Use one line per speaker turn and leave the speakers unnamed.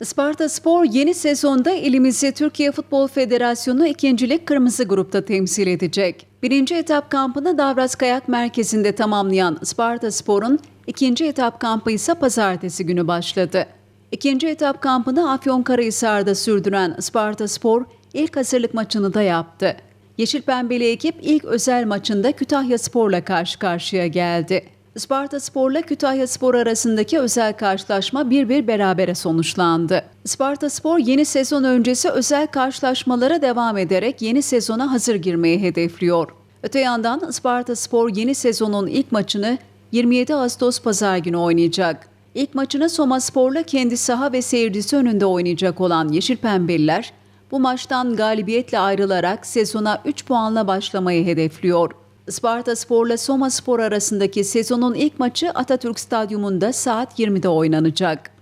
Isparta Spor yeni sezonda ilimizi Türkiye Futbol Federasyonu ikincilik kırmızı grupta temsil edecek. Birinci etap kampını Davras Kayak Merkezi'nde tamamlayan Isparta Spor'un ikinci etap kampı ise pazartesi günü başladı. İkinci etap kampını Afyonkarahisar'da sürdüren Isparta Spor ilk hazırlık maçını da yaptı. Yeşil Pembeli ekip ilk özel maçında Kütahya Spor'la karşı karşıya geldi. Isparta Spor'la Kütahya Spor arasındaki özel karşılaşma 1-1 berabere sonuçlandı. Isparta Spor yeni sezon öncesi özel karşılaşmalara devam ederek yeni sezona hazır girmeyi hedefliyor. Öte yandan Isparta Spor yeni sezonun ilk maçını 27 Ağustos Pazar günü oynayacak. İlk maçını Soma Spor'la kendi saha ve seyircisi önünde oynayacak olan Yeşil Pembeliler, bu maçtan galibiyetle ayrılarak sezona 3 puanla başlamayı hedefliyor. Isparta Spor'la Soma Spor arasındaki sezonun ilk maçı Atatürk Stadyumunda saat 20'de oynanacak.